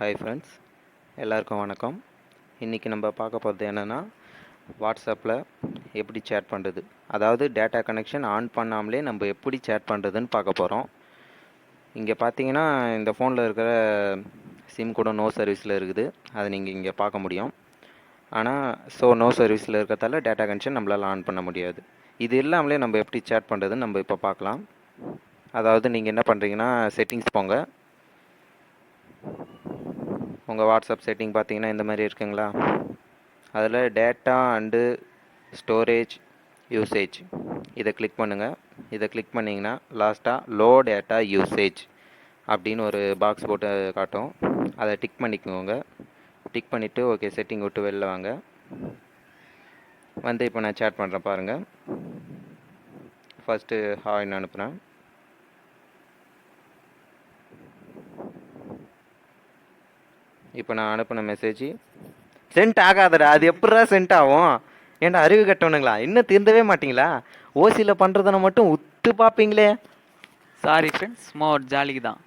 Hi friends எல்லாருக்கும் வணக்கம். இன்றைக்கி நம்ம பார்க்க போகிறது என்னென்னா வாட்ஸ்அப்பில் எப்படி சேட் பண்ணுறது அதாவது டேட்டா கனெக்ஷன் ஆன் பண்ணாமலே நம்ம எப்படி சேட் பண்ணுறதுன்னு பார்க்க போகிறோம் இங்கே பார்த்தீங்கன்னா இந்த ஃபோனில் இருக்கிற சிம் கூட நோ சர்வீஸில் இருக்குது. அதை நீங்கள் இங்கே பார்க்க முடியும். ஆனால் ஸோ நோ சர்வீஸில் இருக்கிறதால டேட்டா கனெக்ஷன் நம்மளால் ஆன் பண்ண முடியாது. இது இல்லாமலே நம்ம எப்படி சேட் பண்ணுறதுன்னு நம்ம இப்போ பார்க்கலாம். அதாவது நீங்கள் என்ன பண்ணுறீங்கன்னா செட்டிங்ஸ் போங்க. உங்கள் வாட்ஸ்அப் செட்டிங் பார்த்தீங்கன்னா இந்த மாதிரி இருக்குங்களா? அதில் டேட்டா அண்டு ஸ்டோரேஜ் யூசேஜ் இதை கிளிக் பண்ணுங்கள் இதை கிளிக் பண்ணிங்கன்னா லாஸ்ட்டாக லோ டேட்டா யூசேஜ் அப்படின்னு ஒரு பாக்ஸ் போட்டு காட்டும். அதை டிக் பண்ணிக்கோங்க. டிக் பண்ணிவிட்டு ஓகே செட்டிங் விட்டு வெளில வாங்க. வந்து இப்போ நான் சேட் பண்ணுறேன் பாருங்கள் ஃபஸ்ட்டு ஹாய்னு அனுப்புகிறேன் இப்போ நான் அனுப்பின மெசேஜ் சென்ட் ஆகாதடா அது எப்படா சென்ட் ஆகும்? ஏன்டா அறிவு கட்டணுங்களா? இன்னும் திருந்தவே மாட்டிங்களா? ஓசியில் பண்ணுறதனை மட்டும் உத்து பார்ப்பீங்களே சாரி ஃப்ரெண்ட்ஸ் சும்மா ஒரு ஜாலிக்கு தான்